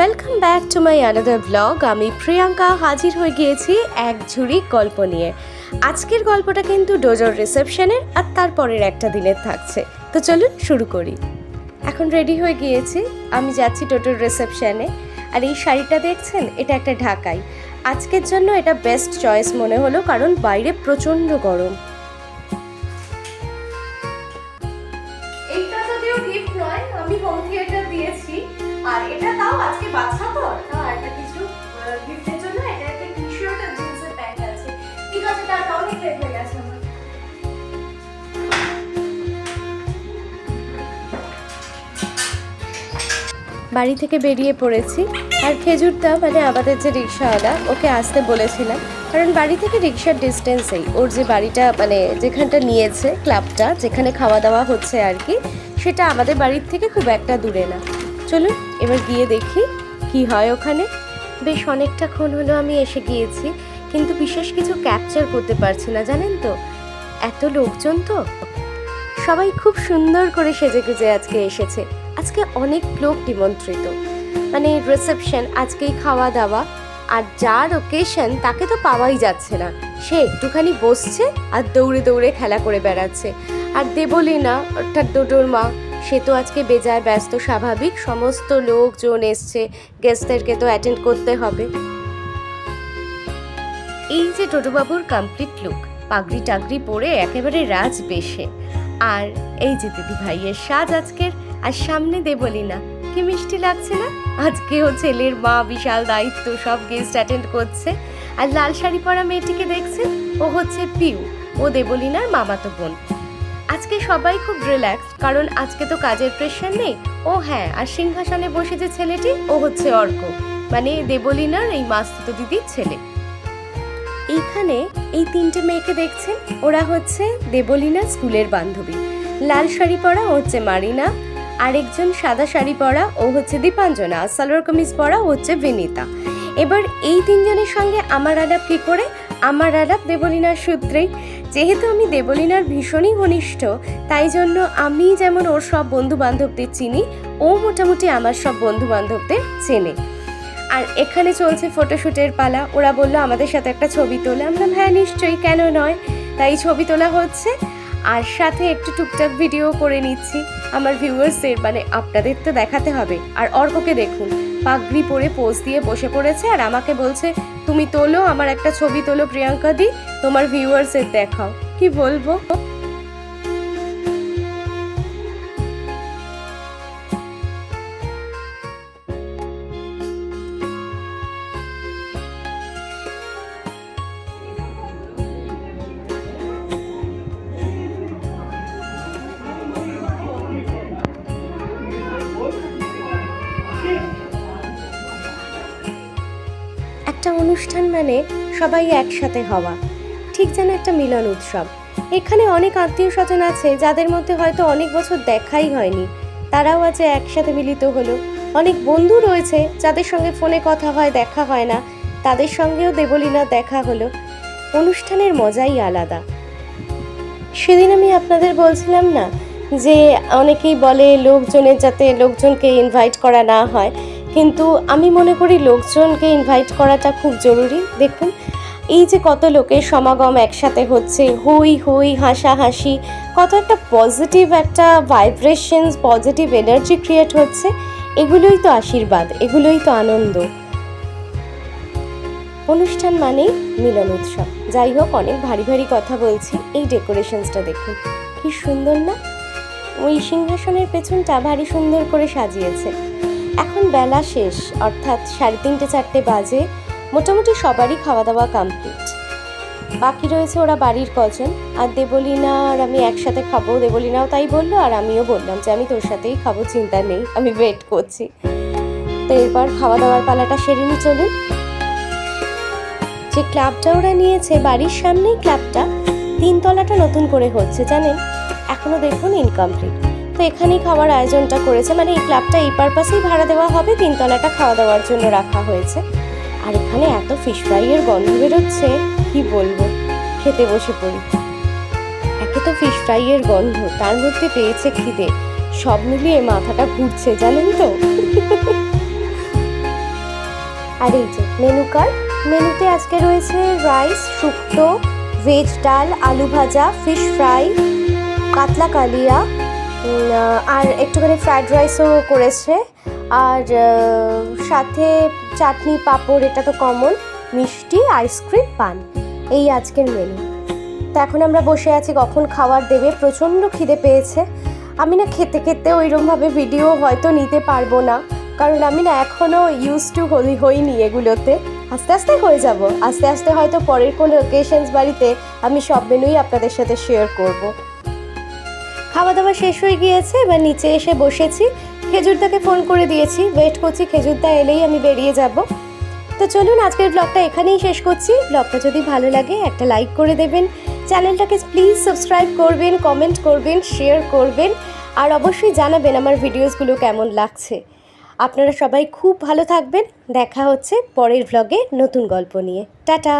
Welcome back to my another blog আমি প্রিয়াঙ্কা হাজির হয়ে গিয়েছি এক ঝুড়ি গল্প নিয়ে। আজকের গল্পটা কিন্তু ডোজোর রিসেপশনের আর তারপরের একটা দিনের থাকছে। তো চলুন শুরু করি। এখন রেডি হয়ে গিয়েছি। আমি যাচ্ছি টোটোর রিসেপশনে। আর এই শাড়িটা দেখছেন? এটা একটা ঢাকাই। আজকের জন্য এটা বেস্ট চয়েস মনে হলো কারণ বাইরে প্রচণ্ড গরম। যদিও গিফট নয়, আমি হোম থিয়েটার আর এটা আজকে বাচ্চা তো, একটা কিছু গিফটের জন্য এটা একটা টি শার্ট আর জিন্সের প্যান্ট আছে। ঠিক আছে, তার অনেক লেট হয়ে গেছে আমার। বাড়ি থেকে বেরিয়ে পড়েছি। আর খেজুরটা মানে আমাদের যে রিক্সাওয়ালা, ওকে আসতে বলেছিলাম। কারণ বাড়ি থেকে রিক্সার ডিস্টেন্সেই ওর যে বাড়িটা মানে যেখানটা নিয়েছে ক্লাবটা যেখানে খাওয়া দাওয়া হচ্ছে আর কি, সেটা আমাদের বাড়ির থেকে খুব একটা দূরে না। চলুন এবার গিয়ে দেখি কি হয় ওখানে। বেশ অনেকটাক্ষণ হলো আমি এসে গিয়েছি, কিন্তু বিশেষ কিছু ক্যাপচার করতে পারছি না, জানেন তো? এত লোকজন তো। সবাই খুব সুন্দর করে সেজে গুজে আজকে এসেছে। আজকে অনেক লোক নিমন্ত্রিত। মানে রিসেপশন আজকেই খাওয়া দাওয়া, আর যার ওকেশন তাকে তো পাওয়াই যাচ্ছে না। সে একটুখানি বসছে আর দৌড়ে দৌড়ে খেলা করে বেড়াচ্ছে। আর দেবলীনা, অর্থাৎ ডোডোর মা সে তো আজকে বেজায় ব্যস্ত, স্বাভাবিক। সমস্ত লোকজন এসছে। গেস্টদেরকে তো অ্যাটেন্ড করতে হবে। এই যে টোটোবাবুর কমপ্লিট লুক পাগড়ি টাগড়ি পরে একেবারে রাজ বেশে আর এই যে দিদি ভাইয়ের সাজ আজকের, আর সামনে দেবলি না কি মিষ্টি লাগছে না? আজকেও ছেলের মা বিশাল দায়িত্ব, সব গেস্ট অ্যাটেন্ড করছে। আর লাল শাড়ি পরা মেয়েটিকে দেখছেন? ও হচ্ছে পিউ। ও দেবলিনার মামাতো বোন। আজকে সবাই খুব রিল্যাক্স কারণ আজকে তো কাজের প্রেশার নেই। ও হ্যাঁ আর সিংহাসনে বসে যে ছেলেটি, ও হচ্ছে অর্ক। মানে দেবলিনার এই মাস্তুতো দিদির ছেলে। এইখানে এই তিনটে মেয়েকে দেখছেন? ওরা হচ্ছে দেবলীনা স্কুলের বান্ধবী। লাল শাড়ি পরা ও হচ্ছে মারিনা। আরেকজন সাদা শাড়ি পরা ও হচ্ছে দীপাঞ্জনা। সালোয়ার কামিজ পরা ও হচ্ছে বিনিতা। এবার এই তিনজনের সঙ্গে আমার আলাপ কী করে? আমার আলাপ দেবলীনার সূত্রেই যেহেতু আমি দেবলীনার ভীষণই ঘনিষ্ঠ, তাই জন্য আমি যেমন ওর সব বন্ধু বান্ধবদের চিনি, ও মোটামুটি আমার সব বন্ধু বান্ধবদের চেনে। আর এখানে চলছে ফটোশ্যুটের পালা। ওরা বলল, আমাদের সাথে একটা ছবি তোলে। আমরা হ্যাঁ নিশ্চয়ই, কেন নয়? তাই ছবি তোলা হচ্ছে। আর সাথে একটু টুকটাক ভিডিও করে নিচ্ছি। আমার ভিউয়ার্সদের মানে আপনাদের তো দেখাতে হবে। আর অর্ককে দেখুন, পাগড়ি পরে পোজ দিয়ে বসে পড়েছে। আর আমাকে বলছে তুমি তোলো আমার একটা ছবি তোলো প্রিয়াঙ্কা দি তোমার ভিউয়ার্সের দেখাও। কি বলব? একটা অনুষ্ঠান মানে সবাই একসাথে হওয়া। ঠিক যেন একটা মিলন উৎসব। এখানে অনেক আত্মীয় স্বজন আছে যাদের মধ্যে হয়তো অনেক বছর দেখাই হয়নি। তারাও আছে একসাথে মিলিত হলো। অনেক বন্ধু রয়েছে যাদের সঙ্গে ফোনে কথা হয়, দেখা হয় না। তাদের সঙ্গেও দেবলীলা দেখা হলো। অনুষ্ঠানের মজাই আলাদা। সেদিন আমি আপনাদের বলছিলাম না যে অনেকেই বলে লোকজনের যাতে লোকজনকে ইনভাইট করা না হয়। কিন্তু আমি মনে করি লোকজনকে ইনভাইট করাটা খুব জরুরি। দেখুন, এই যে কত লোকের সমাগম একসাথে হচ্ছে, হই হই, হাসাহাসি, কত একটা পজিটিভ একটা ভাইব্রেশনস পজিটিভ এনার্জি ক্রিয়েট হচ্ছে, এগুলোই তো আশীর্বাদ, এগুলোই তো আনন্দ। অনুষ্ঠান মানেই মিলন উৎসব। যাই হোক, অনেক ভারী ভারী কথা বলছি, এই ডেকোরেশনসটা দেখুন, কি সুন্দর না? ওই সিংহাসনের পেছনটা ভারী সুন্দর করে সাজিয়েছে। এখন বেলা শেষ, অর্থাৎ সাড়ে তিনটে চারটে বাজে, মোটামুটি সবারই খাওয়া দাওয়া কমপ্লিট বাকি রয়েছে ওরা বাড়ির কজন, আর দেবলীনা আর আমি একসাথে খাব। দেবলীনাও তাই বলল, আর আমিও বললাম যে আমি তোর সাথেই খাব, চিন্তা নেই, আমি ওয়েট করছি। তো এরপর খাওয়া দাওয়ার পালাটা সেরে নিয়ে চলুন। যে ক্লাবটা ওরা নিয়েছে, বাড়ির সামনেই ক্লাবটা তিনতলাটা নতুন করে হচ্ছে, জানেন? এখনও দেখুন ইনকমপ্লিট তো এখানেই খাওয়ার আয়োজনটা করেছে। মানে এই ক্লাবটা এই পারপাসেই ভাড়া দেওয়া হবে, তিনতলাটা খাওয়া দাওয়ার জন্য রাখা হয়েছে। আর এখানে এত ফিশ ফ্রাইয়ের গন্ধ বেরোচ্ছে, কি বলব? খেতে বসে পড়ি। একে তো ফিশ ফ্রাইয়ের গন্ধ, তার মধ্যে পেয়েছে খিদে। সব মিলিয়ে মাথাটা ঘুরছে, জানেন তো? আর এই যে মেনু কার্ড মেনুতে আজকে রয়েছে রাইস শুক্তো ভেজ ডাল, আলু ভাজা ফিশ ফ্রাই কাতলা কালিয়া আর একটুখানি ফ্রাইড রাইসও করেছে। আর সাথে চাটনি, পাঁপড়, এটা তো কমন মিষ্টি আইসক্রিম পান। এই আজকের মেনু তো এখন আমরা বসে আছি, কখন খাবার দেবে, প্রচণ্ড খিদে পেয়েছে। আমি না খেতে খেতে ওইরকমভাবে ভিডিও হয়তো নিতে পারব না, কারণ আমি না এখনও ইউজ টু হই, হইনি এগুলোতে। আস্তে আস্তে হয়ে যাব। আস্তে আস্তে হয়তো পরের কোনো ওকেশনস বাড়িতে আমি সব মেনুই আপনাদের সাথে শেয়ার করব। খাওয়া দাওয়া শেষ হয়ে গিয়েছে, এবার নিচে এসে বসেছি। খেজুরদাকে ফোন করে দিয়েছি ওয়েট করছি, খেজুরদা এলেই আমি বেরিয়ে যাব। তো চলুন, আজকের ব্লগটা এখানেই শেষ করছি। ব্লগটা যদি ভালো লাগে, একটা লাইক করে দেবেন। চ্যানেলটাকে প্লিজ সাবস্ক্রাইব করবেন কমেন্ট করবেন শেয়ার করবেন, আর অবশ্যই জানাবেন আমার ভিডিওসগুলো কেমন লাগছে। আপনারা সবাই খুব ভালো থাকবেন। দেখা হচ্ছে পরের ব্লগে নতুন গল্প নিয়ে। টাটা!